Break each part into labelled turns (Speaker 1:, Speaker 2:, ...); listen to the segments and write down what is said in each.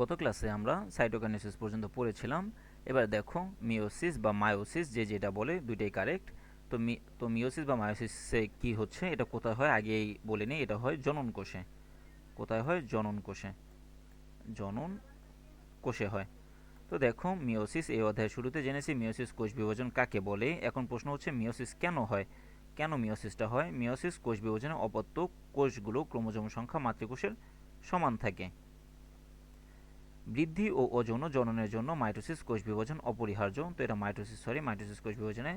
Speaker 1: গত ক্লাসে আমরা সাইটোকাইনেসিস পর্যন্ত পড়েছিলাম। এবার দেখো মিওসিস বা মায়োসিস যে যেটা বলে দুইটাই কারেক্ট তো মি, তো মিওসিস বা মায়োসিসে কি হচ্ছে? এটা কোথায় হয়? আগেই বলে নিই, এটা হয় জনন কোষে। কোথায় হয়? জনন কোষে। জনন কোষে হয়। তো দেখো মিওসিস এই অধ্যায়ের শুরুতে জেনেছি মিওসিস কোষ বিভাজন কাকে বলে? এখন প্রশ্ন হচ্ছে মিওসিস কেন হয়? কেন মিওসিসটা হয়? মিওসিস কোষ বিভাজনে অপত্য কোষগুলো ক্রোমোজোম সংখ্যা মাতৃকোষের সমান থাকে। বৃদ্ধি ও অযৌন জননের জন্য মাইটোসিস কোষ বিভাজন অপরিহার্য। তো এটা মাইটোসিস সরি মাইটোসিস কোষ বিভাজনে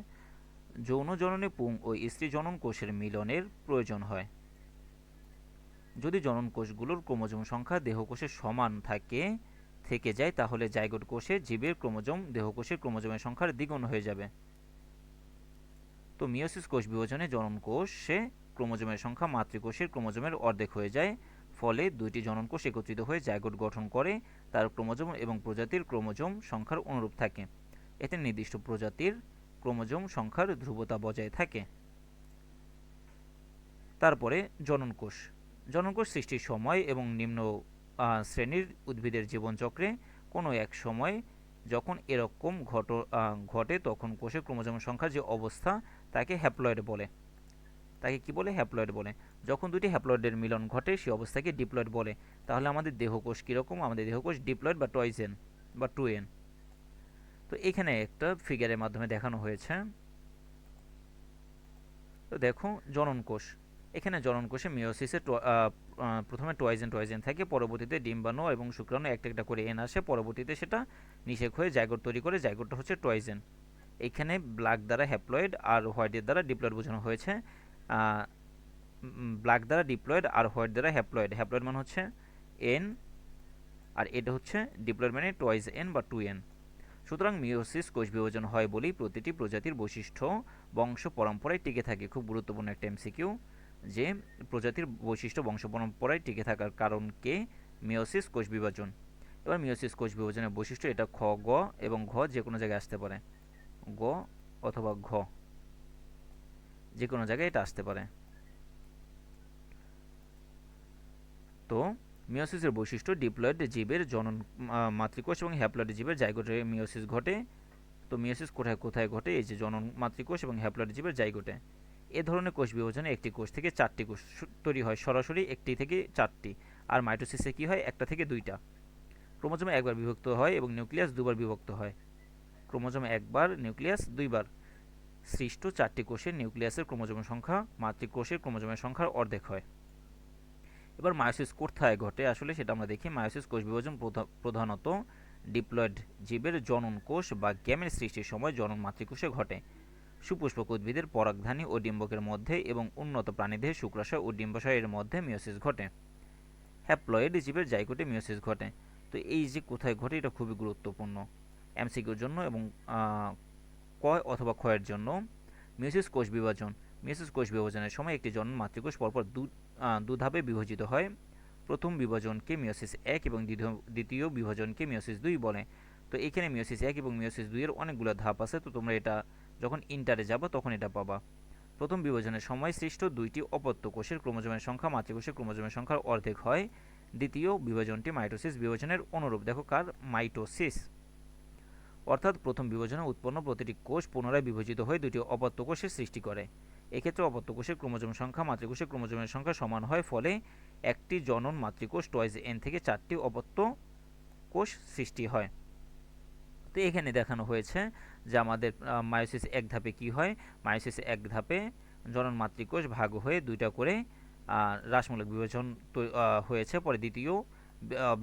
Speaker 1: যৌন জননে পুং ও স্ত্রী জনন কোষের মিলনের প্রয়োজন হয়। যদি জনন কোষগুলোর ক্রোমোজোম সংখ্যা দেহকোষের সমান থাকে, থেকে যায়, তাহলে জাইগোট কোষে জীবের ক্রোমোজোম দেহকোষের ক্রোমোজোমের সংখ্যার দ্বিগুণ হয়ে যাবে। তো মিওসিস কোষ বিভাজনে জনন কোষে ক্রোমোজোমের সংখ্যা মাতৃকোষের ক্রোমোজোমের অর্ধেক হয়ে যায়। ফলে দুইটি জননকোষ একত্রিত হয়ে জাইগোট গঠন করে, তার ক্রোমোজোম এবং প্রজাতির ক্রোমোজোম সংখ্যার অনুরূপ থাকে। এতে নির্দিষ্ট প্রজাতির ক্রোমোজোম সংখ্যার ধ্রুবতা বজায় থাকে। তারপরে জনন কোষ জনন কোষ সৃষ্টির সময় এবং নিম্ন শ্রেণির উদ্ভিদের জীবনচক্রে কোনো এক সময় যখন এরকম ঘট ঘটে তখন কোষে ক্রোমোজোম সংখ্যার যে অবস্থা তাকে হ্যাপ্লয়েড বলে। তাকে কি বলে? হ্যাপ্লয়েড বলে। যখন দুটি হ্যাপ্লয়েডের মিলন ঘটে সেই অবস্থাকে ডিপ্লয়েড বলে। তাহলে আমাদের দেহকোষ কীরকম? আমাদের দেহকোষ ডিপ্লয়েড বা টয়জেন বা টু এন তো এখানে একটা ফিগারের মাধ্যমে দেখানো হয়েছে। তো দেখো, জনন কোষ। এখানে জনন কোষে মিওসিসে প্রথমে টয়জেন টয়জেন থাকে, পরবর্তীতে ডিম্বাণু এবং শুক্রাণু একটা একটা করে এন আসে, পরবর্তীতে সেটা নিষেক হয়ে জায়গোট তৈরি করে জায়গোটটা হচ্ছে টয়জেন এখানে ব্ল্যাক দ্বারা হ্যাপ্লয়েড আর হোয়াইটের দ্বারা ডিপ্লয়েড বোঝানো হয়েছে। ব্ল্যাক দ্বারা ডিপ্লয়েড আর হোয়াইট দ্বারা হ্যাপ্লয়েড হ্যাপ্লয়েড মানে হচ্ছে এন আর এটা হচ্ছে ডিপ্লয়েড মানে টয়েজ এন বা টু এন সুতরাং মিওসিস কোষ বিভাজন হয় বলেই প্রতিটি প্রজাতির বৈশিষ্ট্য বংশ পরম্পরায় টিকে থাকে। খুব গুরুত্বপূর্ণ একটা এমসিকিউ যে প্রজাতির বৈশিষ্ট্য বংশ পরম্পরায় টিকে থাকার কারণকে মিওসিস কোষ বিভাজন। এবার মিওসিস কোষ বিভাজনের বৈশিষ্ট্য এটা খ, গ এবং ঘ যে কোনো জায়গায় আসতে পারে। গ অথবা ঘ যে কোনো জায়গায় এটা আসতে পারে। তো মিওসিসের বৈশিষ্ট্য ডিপ্লয়েড জীবের জনন মাতৃকোষ এবং হ্যাপ্লয়েড জীবের জায়গোটে মিওসিস ঘটে। তো মিওসিস কোথায় কোথায় ঘটে? এই যে জনন মাতৃকোষ এবং হ্যাপ্লয়েড জীবের জায়গোটে এ ধরনের কোষ বিভাজনে একটি কোষ থেকে চারটি কোষ তৈরি হয়। সরাসরি একটি থেকে চারটি। আর মাইটোসিসে কি হয়? একটা থেকে দুইটা। ক্রোমোজোমে একবার বিভক্ত হয় এবং নিউক্লিয়াস দুবার বিভক্ত হয়। ক্রোমোজোমে একবার, নিউক্লিয়াস দুইবার। সৃষ্ট চারটি কোষের নিউক্লিয়াসের ক্রোমোজোমের সংখ্যা মাতৃকোষের ক্রোমোজোমের সংখ্যার অর্ধেক হয়। এবার মায়োসিস কোথায় ঘটে? আসলে সেটা আমরা দেখি। মায়োসিস কোষ বিভাজন প্রধানত ডিপ্লয়েড জীবের জনন কোষ বা গ্যামের সৃষ্টির সময় জনন মাতৃকোষে ঘটে। সুপুষ্পক উদ্ভিদের পরাগধানী ও ডিম্বকের মধ্যে এবং উন্নত প্রাণীদের শুক্রাশয় ও ডিম্বাশয়ের মধ্যে মিওসিস ঘটে। হ্যাপ্লয়েড জীবের জাইকোটে মিওসিস ঘটে। তো এই যে কোথায় ঘটে, এটা খুবই গুরুত্বপূর্ণ। এমসিকিউর জন্য এবং কয় অথবা ক্ষয়ের জন্য মিওসিস কোষ বিভাজন মিওসিস কোষ বিভাজনের সময় একটি জন্ম মাতৃকোষ পরপর দু ধাপে বিভাজিত হয়। প্রথম বিভাজনকে মিওসিস এক এবং দ্বিতীয় বিভাজনকে মিওসিস দুই বলে। তো এখানে মিওসিস এক এবং মিওসিস দুইয়ের অনেকগুলো ধাপ আছে। তো তোমরা এটা যখন ইন্টারে যাব তখন এটা পাবা। প্রথম বিভাজনের সময় সৃষ্ট দুইটি অপত্য কোষের ক্রোমোজোমের সংখ্যা মাতৃকোষের ক্রোমোজোমের সংখ্যার অর্ধেক হয়। দ্বিতীয় বিভাজনটি মাইটোসিস বিভাজনের অনুরূপ। দেখো কার? মাইটোসিস। অর্থাৎ প্রথম বিভাজনে উৎপন্ন প্রতিটি কোষ পুনরায় বিভাজিত হয়ে দুটি অপত্য কোষের সৃষ্টি করে। এক্ষেত্রে অপত্য কোষের ক্রোমোজোম সংখ্যা, মাতৃকোষের ক্রোমোজোমের সংখ্যা সমান হয় ফলে একটি জনন মাতৃকোষ টয়েজ এন থেকে চারটি অপত্য কোষ সৃষ্টি হয়। তো এখানে দেখানো হয়েছে যে আমাদের মায়োসিস এক ধাপে কি হয়? মায়োসিস এক ধাপে জনন মাতৃকোষ ভাগ হয়ে দুইটা করে রাসমূলক বিভাজন হয়েছে। পরে দ্বিতীয়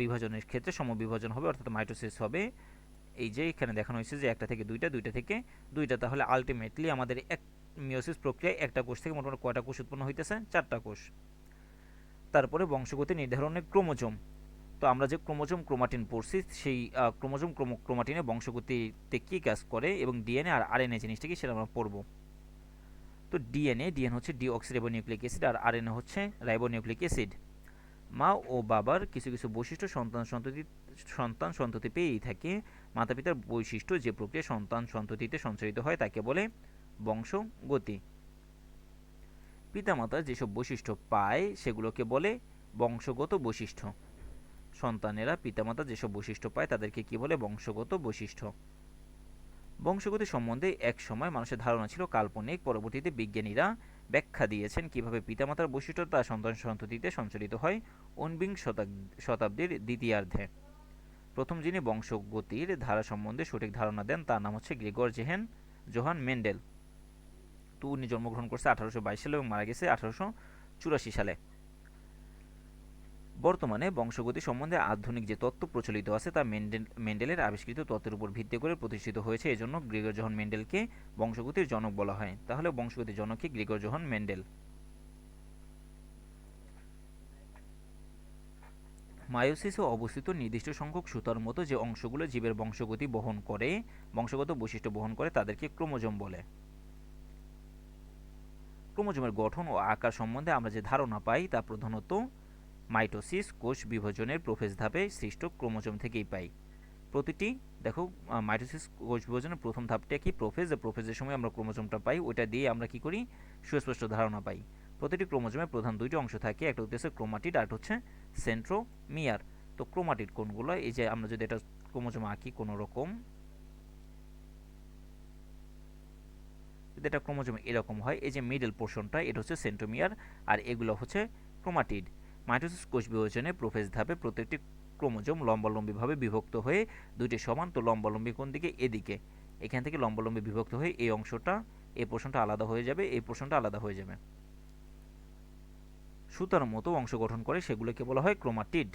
Speaker 1: বিভাজনের ক্ষেত্রে সমবিভাজন হবে, অর্থাৎ মাইটোসিস হবে। এই যে এখানে দেখানো হয়েছে যে একটা থেকে দুইটা দুইটা থেকে দুইটা, তাহলে আলটিমেটলি আমাদের এক মিওসিস প্রক্রিয়ায় একটা কোষ থেকে মোটামুটি কয়টা কোষ উৎপন্ন হইতেছে? চারটা কোষ। তারপরে বংশগতি নির্ধারণের ক্রোমোজোম। তো আমরা যে ক্রোমোজোম ক্রোমাটিন পড়ছি, সেই ক্রোমোজোম ক্রোমাটিনে বংশগতিতে কী কাজ করে এবং ডিএনএ আর আরএনএ জিনিসটা কি সেটা আমরা পড়ব। তো ডিএনএ ডিএন হচ্ছে ডিঅক্সিরাইবোনিউক্লিক অ্যাসিড আর আরএনএ হচ্ছে রাইবোনিউক্লিক অ্যাসিড। মা ও বাবার কিছু কিছু বৈশিষ্ট্য সন্তান সন্ততি সন্তান সন্ততি পেয়েই থাকে। মাতা পিতার বৈশিষ্ট্য যে প্রক্রিয়া সন্তান সন্ততিতে সঞ্চারিত হয় তাকে বলে বংশগতি পিতামাতা যেসব বৈশিষ্ট্য পায়, সেগুলোকে বলে বংশগত বৈশিষ্ট্য। সন্তানেরা পিতামাতা যেসব বৈশিষ্ট্য পায়, তাদেরকে কি বলে বংশগত বৈশিষ্ট্য? বংশগতি সম্বন্ধে এক সময় মানুষের ধারণা ছিল, কাল্পনিক। পরবর্তীতে বিজ্ঞানীরা ব্যাখ্যা দিয়েছেন কীভাবে পিতামাতার বৈশিষ্ট্য তা সন্তান সন্ততিতে সঞ্চালিত হয় ঊনবিংশ শতাব্দীর দ্বিতীয়ার্ধে। প্রথম যিনি বংশগতির ধারা সম্বন্ধে সঠিক ধারণা দেন, তার নাম হচ্ছে গ্রেগর জেহেন জোহান মেন্ডেল। তো উনি জন্মগ্রহণ করছে আঠারোশো বাইশ সালে এবং মারা গেছে আঠারোশো চুরাশি সালে। বর্তমানে বংশগতি সম্বন্ধে আধুনিক যে তত্ত্ব প্রচলিত আছে তা মেন্ডেল, মেন্ডেলের আবিষ্কৃত তত্ত্বের উপর ভিত্তি করে প্রতিষ্ঠিত হয়েছে। এজন্য গ্রেগর জোহান মেন্ডেলকে বংশগতির জনক বলা হয়। তাহলে বংশগতির জনককে গ্রেগর জোহান মেন্ডেল। মায়োসিসে অবস্থিত নির্দিষ্ট সংখ্যক সুতার মতো যে অংশগুলো জীবের বংশগতি বহন করে, বংশগত বৈশিষ্ট্য বহন করে, তাদেরকে ক্রোমোজোম বলে। ক্রোমোজোমের গঠন ও আকার সম্বন্ধে আমরা যে ধারণা পাই তা প্রধানত মাইটোসিস, কোষ বিভাজনের প্রোফেজ ধাপে সৃষ্ট ক্রোমোজোম থেকেই পাই। প্রতিটি, দেখো মাইটোসিস, কোষ বিভাজনের প্রথম ধাপটা কি প্রোফেজ? প্রোফেজের সময় আমরা ক্রোমোজোমটা পাই, ওইটা দিয়ে আমরা কি করি? সুস্পষ্ট ধারণা পাই। প্রতিটি ক্রোমোজোমের প্রধান দুইটি অংশ থাকে, একটা হচ্ছে ক্রোমাটিড আর হচ্ছে সেন্ট্রোমিয়ার। তো ক্রোমাটিড কোনগুলো? এই যে আমরা যদি এটা ক্রোমোজোম আঁকি কোনো রকম যদি এটা ক্রোমোজোম এরকম হয়, এই যে মিডল পোর্শনটা এটা হচ্ছে সেন্ট্রোমিয়ার আর এগুলো হচ্ছে ক্রোমাটিড মাইটোসিস কোষ বিভাজনে প্রোফেজ ধাপে প্রত্যেকটি ক্রোমোজোম লম্বালম্বিভাবে বিভক্ত হয়ে দুইটি সমান, তো লম্বালম্বি কোন দিকে? এদিকে। এখান থেকে লম্বালম্বি বিভক্ত হয়ে এই অংশটা, এই পোর্শনটা আলাদা হয়ে যাবে, এই পোর্শনটা আলাদা হয়ে যাবে। সুতার মতো অংশ গঠন করে সেগুলোকে বলা হয় ক্রোমাটিড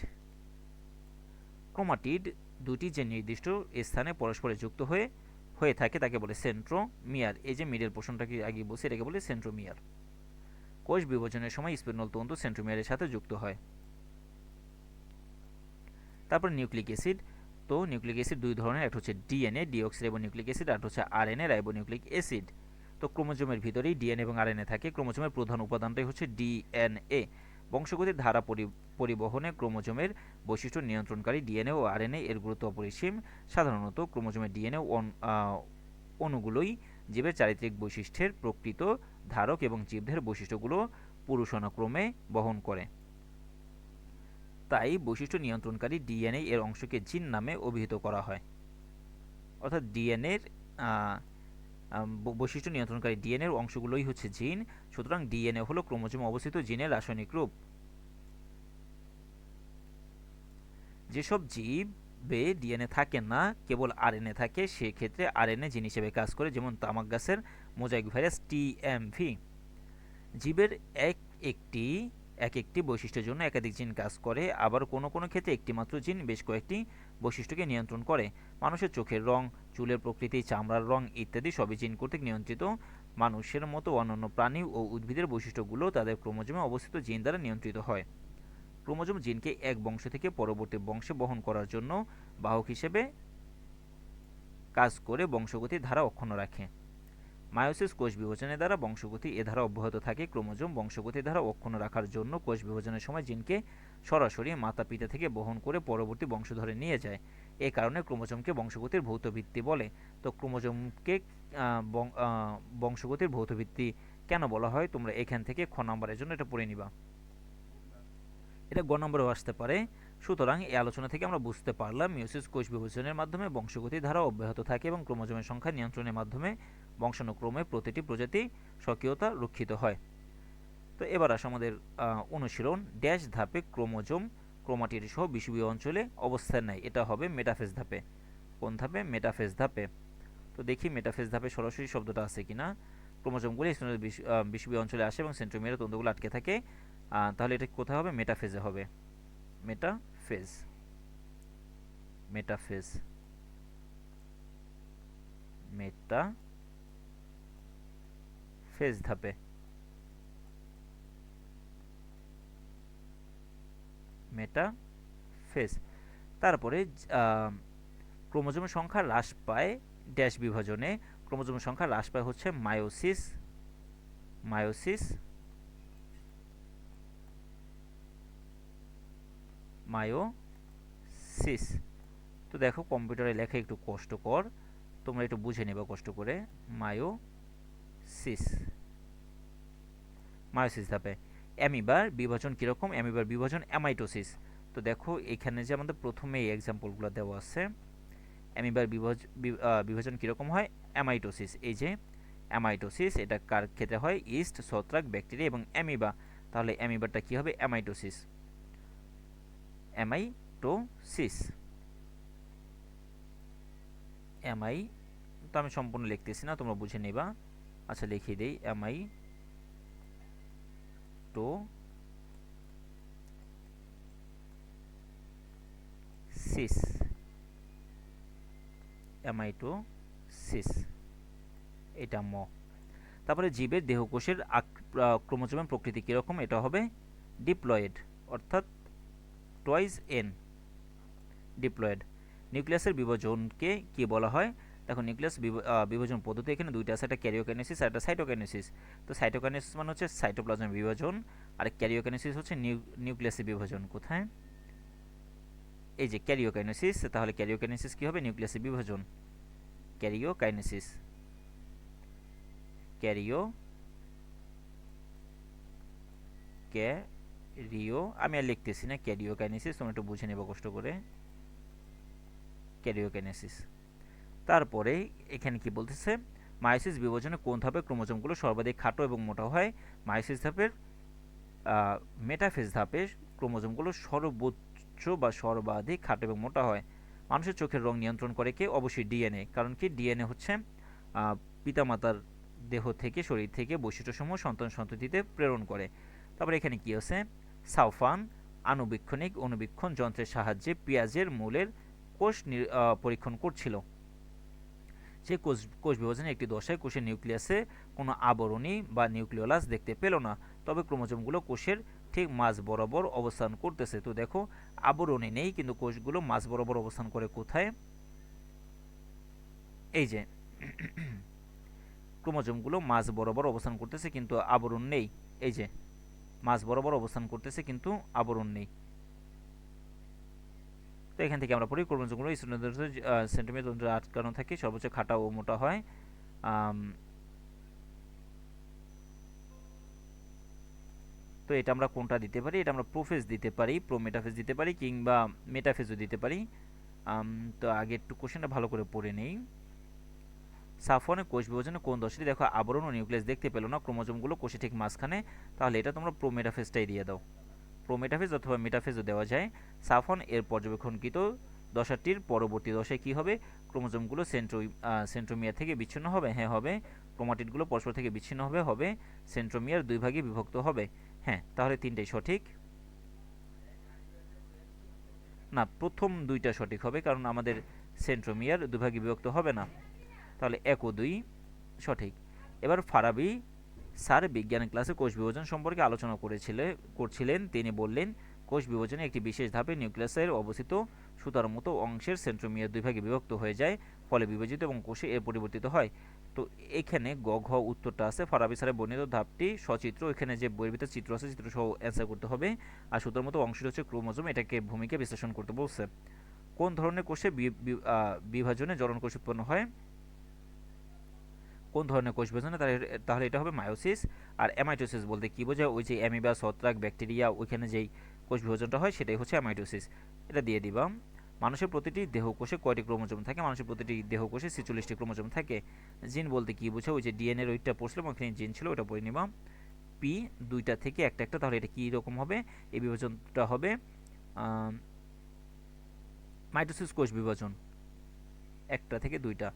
Speaker 1: ক্রোমাটিড দুটি যে নির্দিষ্ট স্থানে পরস্পরে যুক্ত হয়ে হয়ে থাকে তাকে বলে সেন্ট্রোমিয়ার। এই যে মিডল পোর্শনটাকে আগে বলছি, এটাকে বলে সেন্ট্রোমিয়ার। কোষ বিভাজনের সময় স্পিনল তন্তু সেন্ট্রোমিয়ারের সাথে যুক্ত হয়। তারপর নিউক্লিক অ্যাসিড। তো নিউক্লিক অ্যাসিড দুই ধরনের, একটা হচ্ছে ডিএনএ ডিঅক্সিরাইবোনিউক্লিক অ্যাসিড, আর হচ্ছে আরএনএ রাইবো নিউক্লিক অ্যাসিড। তো ক্রোমোজোমের ভিতরেই ডিএনএ এবং আরএনএ থাকে। ক্রোমোজোমের প্রধান উপাদানটাই হচ্ছে ডিএনএ। বংশগতির ধারা পরিবহনে ক্রোমোজোমের বৈশিষ্ট্য নিয়ন্ত্রণকারী ডিএনএ ও আরএনএ এর গুরুত্ব অপরিসীম। সাধারণত ক্রোমোজোমের ডিএনএ অণুগুলোই জীবের চারিত্রিক বৈশিষ্ট্যের প্রকৃত ধারক এবং জীবদের বৈশিষ্ট্যগুলো পুরুষানুক্রমে বহন করে। তাই বৈশিষ্ট্য নিয়ন্ত্রণকারী ডিএনএ এর অংশকে জিন নামে অভিহিত করা হয়। অর্থাৎ ডিএনএর বৈশিষ্ট্য নিয়ন্ত্রণকারী ডিএনএর অংশগুলোই হচ্ছে জিন, সুতরাং ডিএনএ হলো ক্রোমোজোম অবস্থিত জিনের রাসায়নিক রূপ। যেসব জীবে ডিএনএ থাকে না, কেবল আরএনএ থাকে, সেক্ষেত্রে আরএনএ জিন হিসেবে কাজ করে, যেমন তামাক গাছের মোজাইক ভাইরাস টিএমভি জীবের এক একটি এক একটি বৈশিষ্ট্যের জন্য একাধিক জিন কাজ করে, আবার কোনো কোনো ক্ষেত্রে একটি মাত্র জিন বেশ কয়েকটি বৈশিষ্ট্যকে নিয়ন্ত্রণ করে। মানুষের চোখের রং, চুলের প্রকৃতি, চামড়ার রং ইত্যাদি সবই জিন কর্তৃক নিয়ন্ত্রিত। মানুষের মতো অন্যান্য প্রাণী ও উদ্ভিদের বৈশিষ্ট্যগুলো তাদের ক্রোমোজোমে অবস্থিত জিন দ্বারা নিয়ন্ত্রিত হয়। ক্রোমোজোম জিনকে এক বংশ থেকে পরবর্তী বংশে বহন করার জন্য বাহক হিসেবে কাজ করে বংশগতির ধারা অক্ষুণ্ণ রাখে। মায়োসিস কোষ বিভাজনের দ্বারা বংশগতি এ ধারা অব্যাহত থাকে। ক্রোমোজোম বংশগতি ধারা অক্ষুণ্ণ রাখার জন্য কোষ বিভাজনের সময় জিনকে সরাসরি মাতা পিতা থেকে বহন করে পরবর্তী বংশধরে নিয়ে যায়। এ কারণে ক্রোমোজোমকে বংশগতির ভৌত ভিত্তি বলে। তো ক্রোমোজোমকে বংশগতির ভৌত ভিত্তি কেন বলা হয়? তোমরা এখান থেকে খ নম্বরের জন্য এটা পড়ে নিবা। এটা গ নম্বরেও আসতে পারে। সুতরাং এই আলোচনা থেকে আমরা বুঝতে পারলাম মিউসিস কোষ বিভাজনের মাধ্যমে বংশগতি ধারা অব্যাহত থাকে এবং ক্রোমোজোমের সংখ্যা নিয়ন্ত্রণের মাধ্যমে বংশানুক্রমে প্রতিটি প্রজাতি স্বকীয়তা রক্ষিত হয়। তো এবার আসে আমাদের অনুশীলন। ড্যাশ ধাপে ক্রোমোজোম ক্রোমাটির সহ বিষুবীয় অঞ্চলে অবস্থান নেয়। এটা হবে মেটাফেজ ধাপে। কোন ধাপে? মেটাফেজ ধাপে। তো দেখি মেটাফেজ ধাপে সরাসরি শব্দটা আছে কিনা। ক্রোমোজোমগুলি বিষুবীয় অঞ্চলে আসে এবং সেন্ট্রোমিয়ার তন্তুগুলো আটকে থাকে। তাহলে এটা কোথায় হবে? মেটাফেজে হবে। মেটাফেজ। মেটাফেজ। মেটা ফেজ ধাপে। মেটা ফেজ তারপরে ক্রোমোজোমের সংখ্যা হ্রাস পায় ড্যাশ বিভাজনে। ক্রোমোজোমের সংখ্যা হ্রাস পায় হচ্ছে মায়োসিস মায়োসিস মায়োসিস। তো দেখো, কম্পিউটারে লেখা একটু কষ্টকর। তোমরা একটু বুঝে নেবে কষ্ট করে। মায়োসিস মায়োসিস ধাপে। অ্যামিবার বিভাজন কীরকম? অ্যামিবার বিভাজন অ্যামাইটোসিস। তো দেখো, এখানে যে আমাদের প্রথমে এই এক্সাম্পলগুলো দেওয়া আছে, অ্যামিবার বিভাজ বিভাজন কীরকম হয়? অ্যামাইটোসিস। এই যে অ্যামাইটোসিস, এটা কার ক্ষেত্রে হয়? ইস্ট, ছত্রাক, ব্যাকটেরিয়া এবং অ্যামিবা। তাহলে অ্যামিবারটা কী হবে? অ্যামাইটোসিস। অ্যামাইটোসিস। অ্যামাই, তো আমি সম্পূর্ণ লিখতেছি না, তোমরা বুঝে নেবা। আচ্ছা লিখিয়ে দেই। অ্যামাই টো সিস অ্যামাইটোসিস এটা ম। তারপরে জীবের দেহকোষের ক্রোমোজোমের প্রকৃতি কীরকম? এটা হবে ডিপ্লয়েড, অর্থাৎ টয়েস এন ডিপ্লয়েড। নিউক্লিয়াসের বিভাজনকে কি বলা হয়? দেখো নিউক্লিয়াস বিভাজন পদ্ধতি এখানে দুইটা আছে, একটা ক্যারিওকাইনেসিস আর একটা সাইটোকাইনেসিস। তো সাইটোকাইনেসিস মানে হচ্ছে সাইটোপ্লাজমের বিভাজন, আর ক্যারিওকাইনেসিস হচ্ছে নিউ নিউক্লিয়াসের বিভাজন। কোথায়? এই যে ক্যারিওকাইনেসিস, তাহলে ক্যারিওকাইনেসিস কি হবে? নিউক্লিয়াসের বিভাজন। ক্যারিওকাইনেসিস। ক্যারিও ক্যারিও, আমি আর লিখতেছি না, ক্যারিওকাইনেসিস, তোমরা একটু বুঝে নেবে কষ্ট করে। ক্যারিওকাইনেসিস। তারপরে এখানে কি বলতেছে? মায়োসিস বিভাজনে কোন ধাপে ক্রোমোজোমগুলো সর্বাধিক খাটো এবং মোটা হয়? মায়োসিস ধাপের মেটাফেজ ধাপে ক্রোমোজোমগুলো সর্বোচ্চ বা সর্বাধিক খাটো এবং মোটা হয়। মানুষের চোখের রং নিয়ন্ত্রণ করে কে? অবশ্যই ডিএনএ। কারণ কি? ডিএনএ হচ্ছে পিতামাতার দেহ থেকে, শরীর থেকে বৈশিষ্ট্যসমূহ সন্তান সন্ততিতে প্রেরণ করে। তারপরে এখানে কি আছে? সাউফান আণুবীক্ষণিক, অনুবীক্ষণ যন্ত্রের সাহায্যে পেঁয়াজের মূলের কোষ পরীক্ষণ করছিল। যে কোষ কোষ বিভাজনের একটি দশায় কোষের নিউক্লিয়াসে কোনো আবরণী বা নিউক্লিওলাস দেখতে পেল না। তবে ক্রোমোজোমগুলো কোষের ঠিক মাঝ বরাবর অবস্থান করতেছে। তো দেখো, আবরণী নেই, কিন্তু কোষগুলো মাঝ বরাবর অবস্থান করে কোথায়? এই যে, ক্রোমোজোমগুলো মাঝ বরাবর অবস্থান করতেছে, কিন্তু আবরণ নেই। এই যে, মাঝ বরাবর অবস্থান করতেছে, কিন্তু আবরণ নেই। তো এখান থেকে আমরা পড়ি ক্রোমোজোমগুলো সেন্টিমিটার তন্ত্রে আটকানো থাকে, সর্বোচ্চ খাটা ও মোটা হয়। তো এটা আমরা কোনটা দিতে পারি? এটা আমরা প্রোফেজ দিতে পারি, প্রোমেটাফেজ দিতে পারি কিংবা মেটাফেজও দিতে পারি। তো আগে একটু কোশ্চেনটা ভালো করে পড়ে নেই। সাফনে কোষ বিভাজনে কোন দশটি, দেখো, আবরণ ও নিউক্লিয়াস দেখতে পেল না, ক্রোমোজোমগুলো কোষে ঠিক মাঝখানে। তাহলে এটা তোমরা প্রোমেটাফেজটাই দিয়ে দাও। প্রোমেটাফেজ অথবা মেটাফেজও দেওয়া যায়। সাফন এর পর্যবেক্ষণকৃত দশাটির পরবর্তী দশায় কি হবে? ক্রোমোজোমগুলো সেন্ট্রো সেন্ট্রোমিয়ার থেকে বিচ্ছিন্ন হবে? হ্যাঁ হবে। ক্রোমাটিডগুলো পরস্পর থেকে বিচ্ছিন্ন হবে? হবে। সেন্ট্রোমিয়ার দুই ভাগে বিভক্ত হবে? হ্যাঁ তাহলে তিনটাই সঠিক। না, প্রথম দুইটা সঠিক হবে কারণ আমাদের সেন্ট্রোমিয়ার দুই ভাগে বিভক্ত হবে না। তাহলে এক ও দুই সঠিক। এবার ফারাবি স্যার বিজ্ঞান ক্লাসে কোষ বিভাজন সম্পর্কে আলোচনা করেছিলে, করছিলেন। তিনি বললেন, কোষ বিভাজনে একটি বিশেষ ধাপে নিউক্লিয়াসের অবস্থিত সুতার মতো অংশের সেন্ট্রোমিয়ার দুই ভাগে বিভক্ত হয়ে যায়, ফলে বিভাজিত এবং কোষে এর পরিবর্তিত হয়। তো এখানে গ, ঘ উত্তরটা আছে। ফারাবি স্যারের বর্ণিত ধাপটি সচিত্র। এখানে যে বইয়ের চিত্র আছে চিত্র সহ অ্যান্সার করতে হবে। আর সুতার মতো অংশটি হচ্ছে ক্রোমোজোম, এটাকে ভূমিকা বিশ্লেষণ করতে বলছে। কোন ধরনের কোষে বিভাজনে জলন কোষ উৎপন্ন হয়? কোন ধরনের কোষ বিভাজনে তাহলে তাহলে এটা হবে মায়োসিস আর অ্যামাইটোসিস বলতে কি বোঝায়? ওই যে অ্যামিবা, ছত্রাক, ব্যাকটেরিয়া, ওইখানে যেই কোষ বিভাজনটা হয় সেটাই হচ্ছে অ্যামাইটোসিস। এটা দিয়ে দিবা মানুষের প্রতিটি দেহকোষে কয়টি ক্রোমোজোম থাকে? মানুষের প্রতিটি দেহকোষে ছেচল্লিশটি ক্রোমোজোম থাকে। জিন বলতে কি বোঝায়? ওই যে ডিএনএর ওইটা পড়ছিলাম ওখানে জিন ছিল, ওটা পড়ে নিবাম। পি দুইটা থেকে একটা একটা, তাহলে এটা কী রকম হবে? এই বিভাজনটা হবে মাইটোসিস কোষ বিভাজন। একটা থেকে দুইটা।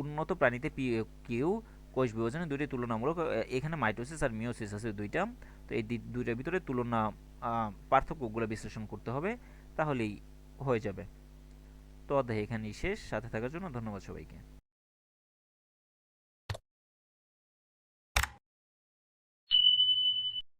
Speaker 1: উন্নত প্রাণীতে পি, কিউ কোষ বিভাজনে দুইটি তুলনামূলক এখানে মাইটোসিস আর মিওসিস আছে দুইটা। তো এই দুইটার ভিতরে তুলনা পার্থক্যগুলো বিশ্লেষণ করতে হবে, তাহলেই হয়ে যাবে। তো অধ্যায় এখানেই শেষ, সাথে থাকার জন্য ধন্যবাদ সবাইকে।